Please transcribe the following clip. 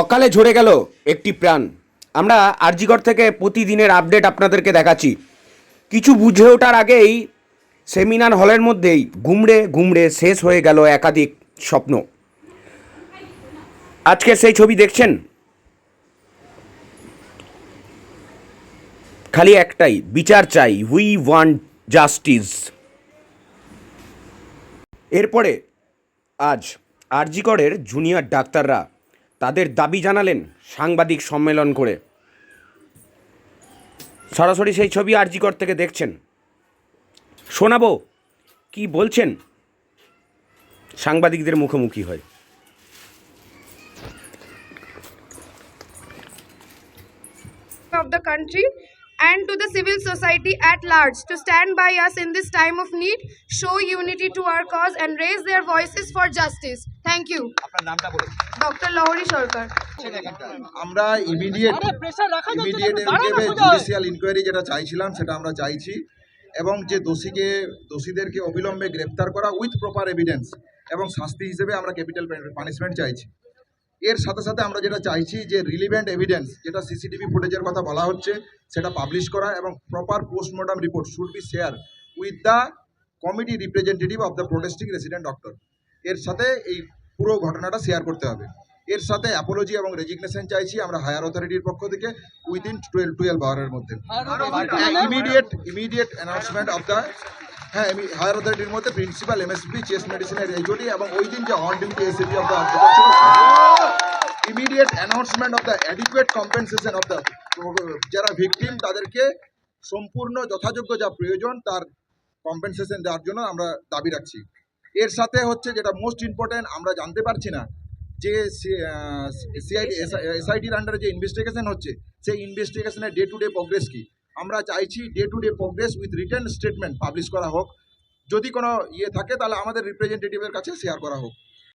অকালে ঝরে গেল একটি প্রাণ। আমরা আরজিগড় থেকে প্রতিদিনের আপডেট আপনাদেরকে দেখাচ্ছি। কিছু বুঝে ওঠার আগেই সেমিনার হলের মধ্যেই ঘুমড়ে ঘুমড়ে শেষ হয়ে গেল একাধিক স্বপ্ন। আজকে সেই ছবি দেখছেন? খালি একটাই, বিচার চাই। উই ওয়ান্ট জাস্টিস এরপরে আজ আরজিকরের জুনিয়র ডাক্তাররা তাদের দাবি জানালেন সাংবাদিক সম্মেলন করে সরাসরি সেই ছবি আরজিকর থেকে দেখছেন শোনাবো কি বলছেন সাংবাদিকদের মুখোমুখি হয় of the country and to the civil society at large to stand by us in this time of need, show unity to our cause and raise their voices for justice. Thank you. আপনার নামটা বলুন Dr. Lauri Sharkar. আমরা immediate immediate judicial inquiry যেটা চাইছিলাম সেটা আমরা চাইছি এবং যে দোষীকে দোষীদেরকে অবিলম্বে গ্রেপ্তার করা উইথ প্রপার এভিডেন্স এবং শাস্তি হিসেবে আমরা ক্যাপিটাল পানিশমেন্ট চাইছি এর সাথে সাথে আমরা যেটা চাইছি যে রিলিভেন্ট এভিডেন্স যেটা সিসিটিভি ফুটেজের কথা বলা হচ্ছে সেটা পাবলিশ করা এবং proper postmortem report should be share with the committee representative of the protesting resident doctor এর সাথে এই পুরো ঘটনাটা শেয়ার করতে হবে। এর সাথে অ্যাপোলজি এবং রেজিগনেশন চাইছি আমরা হায়ার অথরিটির পক্ষ থেকে উইদিন টুয়েলভ টুয়েলভ আওয়ারের মধ্যে। Immediate immediate announcement of the হ্যাঁ আমি হায়ার অথরিটির মধ্যে প্রিন্সিপাল এমএসপি চেস্ট মেডিসিনের এইচওডি এবং ওই দিন যে on duty ACP of the immediate announcement of the adequate compensation of the যারা ভিকটিম তাদেরকে সম্পূর্ণ যথাযোগ্য যা প্রয়োজন তার কম্পেনসেশন দেওয়ার জন্য আমরা দাবি রাখছি। এর সাথে হচ্ছে যেটা মোস্ট ইম্পর্ট্যান্ট আমরা জানতে পারছি না যে সিআইডি এসআইডির আন্ডারে যে ইনভেস্টিগেশন হচ্ছে, সেই ইনভেস্টিগেশনের ডে টু ডে প্রোগ্রেস কি? আমরা চাইছি day to day progress with return statement publish করা হোক। যদি কোনো ইয়ে থাকে, তাহলে আমাদের রিপ্রেজেন্টেটিভের কাছে শেয়ার করা হোক।